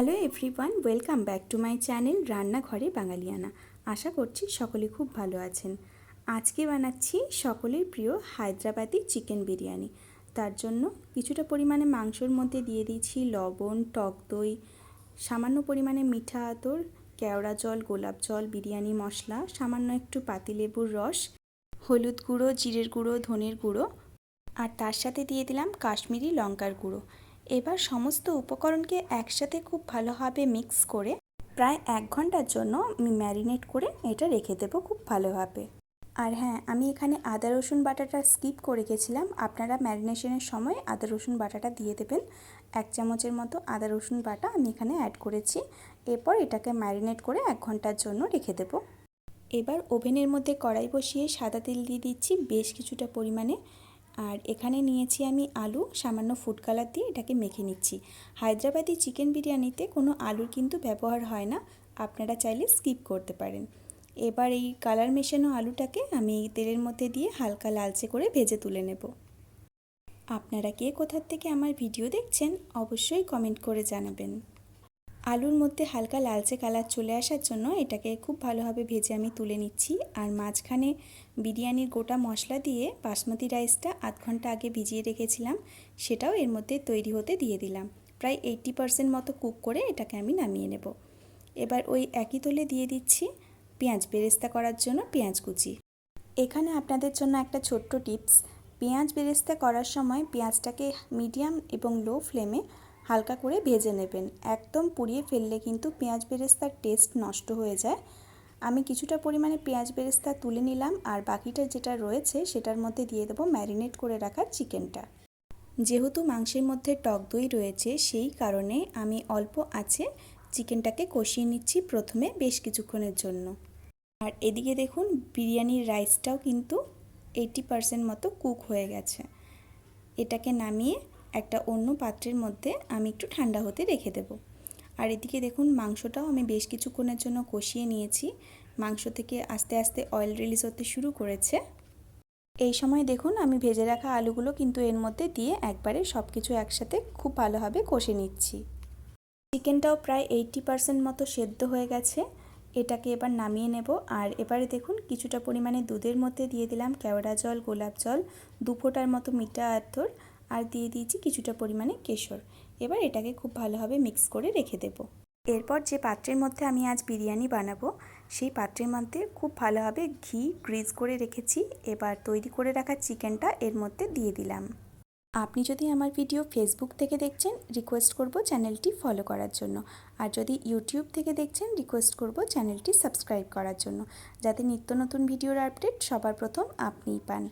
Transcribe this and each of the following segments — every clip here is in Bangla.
Hello everyone welcome back to my channel রান্নাঘরে বাঙালিয়ানা আশা করছি সকলে খুব ভালো আছেন। আজকে বানাচ্ছি সকলের প্রিয় হায়দ্রাবাদি চিকেন বিরিয়ানি। তার জন্য কিছুটা পরিমাণে মাংসর মধ্যে দিয়ে দিয়েছি লবণ, টক দই, সামান্য পরিমাণে মিঠা আতর, কেওড়া জল, গোলাপ জল, বিরিয়ানি মশলা, সামান্য একটু পাতিলেবুর রস, হলুদ গুঁড়ো, জিরের গুঁড়ো, ধনের গুঁড়ো, আর তার সাথে দিয়ে দিলাম কাশ্মীরি লঙ্কার গুঁড়ো। এবার সমস্ত উপকরণকে একসাথে খুব ভালোভাবে মিক্স করে প্রায় এক ঘণ্টার জন্য আমি ম্যারিনেট করে এটা রেখে দেবো খুব ভালোভাবে। আর হ্যাঁ আমি এখানে আদা, রসুন বাটাটা স্কিপ করে গেছিলাম। আপনারা ম্যারিনেশনের সময় আদা, রসুন বাটাটা দিয়ে দেবেন। এক চামচের মতো আদা, রসুন বাটা আমি এখানে অ্যাড করেছি। এরপর এটাকে ম্যারিনেট করে এক ঘণ্টার জন্য রেখে দেবো। এবার ওভেনের মধ্যে কড়াই বসিয়ে সাদা তেল দিয়ে দিচ্ছি বেশ কিছুটা পরিমাণে। আর এখানে নিয়েছি আমি আলু, সামান্য ফুড কালার দিয়ে এটাকে মেখে নিচ্ছি। হায়দ্রাবাদি চিকেন বিরিয়ানিতে কোনো আলুর কিন্তু ব্যবহার হয় না, আপনারা চাইলে স্কিপ করতে পারেন। এবার এই কালার মেশানো আলুটাকে আমি তেলের মধ্যে দিয়ে হালকা লালচে করে ভেজে তুলে নেব। আপনারা কে কোথার থেকে আমার ভিডিও দেখছেন, অবশ্যই কমেন্ট করে জানাবেন। আলুর মধ্যে হালকা লালচে কালার চলে আসার জন্য এটাকে খুব ভালোভাবে ভেজে আমি তুলে নিচ্ছি। আর মাঝখানে বিরিয়ানির গোটা মশলা দিয়ে বাসমতি রাইসটা আধ ঘণ্টা আগে ভিজিয়ে রেখেছিলাম, সেটাও এর মধ্যে তৈরি হতে দিয়ে দিলাম। প্রায় এইট্টি পারসেন্ট মতো কুক করে এটাকে আমি নামিয়ে নেব। এবার ওই একই তোলে দিয়ে দিচ্ছি পেঁয়াজ বেরেস্তা করার জন্য পেঁয়াজ কুচি। এখানে আপনাদের জন্য একটা ছোট্ট টিপস, পেঁয়াজ বেরেস্তা করার সময় পেঁয়াজটাকে মিডিয়াম এবং লো ফ্লেমে হালকা করে ভেজে নেবেন। একদম পুড়িয়ে ফেললে কিন্তু পেঁয়াজ বেরেস্তার টেস্ট নষ্ট হয়ে যায়। আমি কিছুটা পরিমাণে পেঁয়াজ বেরেস্তা তুলে নিলাম আর বাকিটা যেটা রয়েছে সেটার মধ্যে দিয়ে দেবো ম্যারিনেট করে রাখা চিকেনটা। যেহেতু মাংসের মধ্যে টক দই রয়েছে, সেই কারণে আমি অল্প আছে চিকেনটাকে কষিয়ে নিচ্ছি প্রথমে বেশ কিছুক্ষণের জন্য। আর এদিকে দেখুন, বিরিয়ানির রাইসটাও কিন্তু এইটি পারসেন্ট মতো কুক হয়ে গেছে। এটাকে নামিয়ে একটা অন্য পাত্রের মধ্যে আমি একটু ঠান্ডা হতে রেখে দেবো। আর এদিকে দেখুন, মাংসটাও আমি বেশ কিছুক্ষণের জন্য কষিয়ে নিয়েছি। মাংস থেকে আস্তে আস্তে অয়েল রিলিজ হতে শুরু করেছে। এই সময় দেখুন, আমি ভেজে রাখা আলুগুলো কিন্তু এর মধ্যে দিয়ে একবারে সব কিছু একসাথে খুব ভালোভাবে কষে নিচ্ছি। চিকেনটাও প্রায় এইটটি পারসেন্ট মতো সেদ্ধ হয়ে গেছে। এটাকে এবার নামিয়ে নেব। আর এবারে দেখুন, কিছুটা পরিমাণে দুধের মধ্যে দিয়ে দিলাম কেওড়া জল, গোলাপ জল, দু ফোঁটার মতো মিঠা আতর। আর দিয়ে দিয়েছি কিছুটা পরিমাণে কেশর। এবার এটাকে খুব ভালোভাবে মিক্স করে রেখে দেব। এরপর যে পাত্রের মধ্যে আমি আজ বিরিয়ানি বানাবো, সেই পাত্রের মধ্যে খুব ভালোভাবে ঘি গ্রিজ করে রেখেছি। এবার তৈরি করে রাখা চিকেনটা এর মধ্যে দিয়ে দিলাম। আপনি যদি আমার ভিডিও ফেসবুক থেকে দেখছেন রিকোয়েস্ট করব চ্যানেলটি ফলো করার জন্য। আর যদি ইউটিউব থেকে দেখছেন রিকোয়েস্ট করব চ্যানেলটি সাবস্ক্রাইব করার জন্য, যাতে নিত্য নতুন ভিডিওর আপডেট সবার প্রথম আপনিই পান।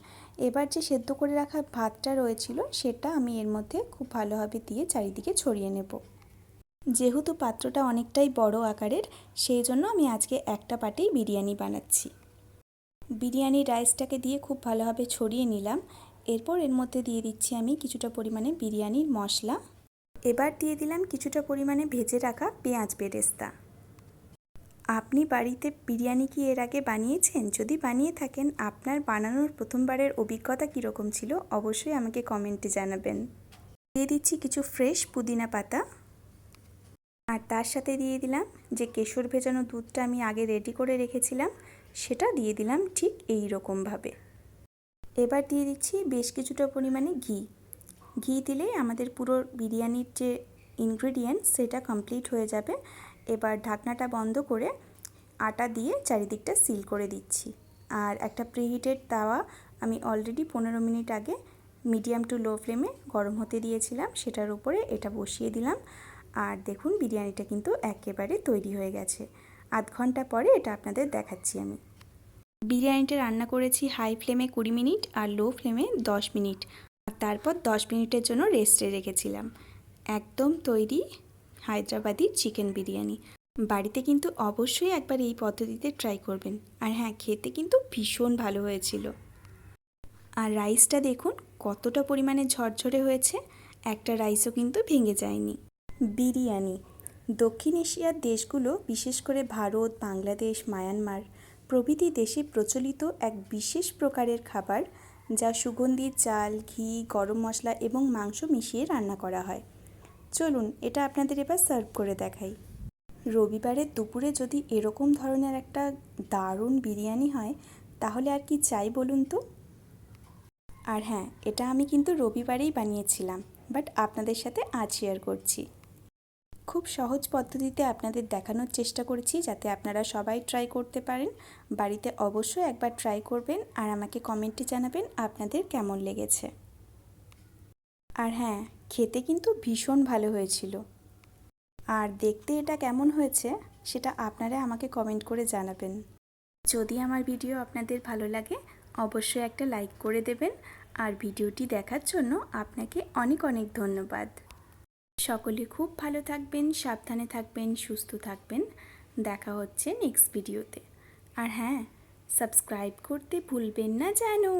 এবার যে সেদ্ধ করে রাখা ভাতটা রয়েছিল, সেটা আমি এর মধ্যে খুব ভালোভাবে দিয়ে চারিদিকে ছড়িয়ে নেব। যেহেতু পাত্রটা অনেকটাই বড় আকারের, সেই জন্য আমি আজকে একটা পাটেই বিরিয়ানি বানাচ্ছি। বিরিয়ানি রাইসটাকে দিয়ে খুব ভালোভাবে ছড়িয়ে নিলাম। এরপর এর মধ্যে দিয়ে দিচ্ছি আমি কিছুটা পরিমাণে বিরিয়ানির মশলা। এবার দিয়ে দিলাম কিছুটা পরিমাণে ভেজে রাখা পেঁয়াজ বেরেস্তা। আপনি বাড়িতে বিরিয়ানি কি এর আগে বানিয়েছেন? যদি বানিয়ে থাকেন, আপনার বানানোর প্রথমবারের অভিজ্ঞতা কীরকম ছিল? অবশ্যই আমাকে কমেন্টে জানাবেন। দিয়ে দিচ্ছি কিছু ফ্রেশ পুদিনা পাতা। আর তার সাথে দিয়ে দিলাম যে কেশর ভেজানো দুধটা আমি আগে রেডি করে রেখেছিলাম, সেটা দিয়ে দিলাম ঠিক এই রকমভাবে। এবার দিয়ে দিচ্ছি বেশ কিছুটা পরিমাণে ঘি। ঘি দিলেই আমাদের পুরো বিরিয়ানির যে ইনগ্রেডিয়েন্ট সেটা কমপ্লিট হয়ে যাবে। এবার ঢাকনাটা বন্ধ করে আটা দিয়ে চারিদিকটা সিল করে দিচ্ছি। আর একটা প্রিহিটেড তাওয়া আমি অলরেডি পনেরো মিনিট আগে মিডিয়াম টু লো ফ্লেমে গরম হতে দিয়েছিলাম, সেটার উপরে এটা বসিয়ে দিলাম। আর দেখুন বিরিয়ানিটা কিন্তু একেবারে তৈরি হয়ে গেছে। আধ ঘণ্টা পরে এটা আপনাদের দেখাচ্ছি আমি। বিরিয়ানিটা রান্না করেছি হাই ফ্লেমে কুড়ি মিনিট আর লো ফ্লেমে দশ মিনিট। আর তারপর দশ মিনিটের জন্য রেস্টে রেখেছিলাম। একদম তৈরি হায়দ্রাবাদি চিকেন বিরিয়ানি। বাড়িতে কিন্তু অবশ্যই একবার এই পদ্ধতিতে ট্রাই করবেন। আর হ্যাঁ খেতে কিন্তু ভীষণ ভালো হয়েছিল। আর রাইসটা দেখুন কতটা পরিমাণে ঝরঝরে হয়েছে। একটা রাইসও কিন্তু ভেঙে যায়নি। বিরিয়ানি। দক্ষিণ এশিয়ার দেশগুলো, বিশেষ করে ভারত, বাংলাদেশ, মায়ানমার প্রভৃতি দেশে প্রচলিত এক বিশেষ প্রকারের খাবার, যা সুগন্ধি চাল, ঘি, গরম মশলা এবং মাংস মিশিয়ে রান্না করা হয়। চলুন, এটা আপনাদের এবার সার্ভ করে দেখাই। রবিবারের দুপুরে যদি এরকম ধরনের একটা দারুণ বিরিয়ানি হয়, তাহলে আর কি চাই বলুন তো? আর হ্যাঁ এটা আমি কিন্তু রবিবারেই বানিয়েছিলাম, বাট আপনাদের সাথে আজ শেয়ার করছি। খুব সহজ পদ্ধতিতে আপনাদের দেখানোর চেষ্টা করেছি যাতে আপনারা সবাই ট্রাই করতে পারেন। বাড়িতে অবশ্যই একবার ট্রাই করবেন আর আমাকে কমেন্টে জানাবেন আপনাদের কেমন লেগেছে। আর হ্যাঁ খেতে কিন্তু ভীষণ ভালো হয়েছিল। আর দেখতে এটা কেমন হয়েছে, সেটা আপনারা আমাকে কমেন্ট করে জানাবেন। যদি আমার ভিডিও আপনাদের ভালো লাগে, অবশ্যই একটা লাইক করে দেবেন। আর ভিডিওটি দেখার জন্য আপনাকে অনেক অনেক ধন্যবাদ। সকলে খুব ভালো থাকবেন, সাবধানে থাকবেন, সুস্থ থাকবেন। দেখা হচ্ছে নেক্সট ভিডিওতে আর হ্যাঁ সাবস্ক্রাইব করতে ভুলবেন না জানো।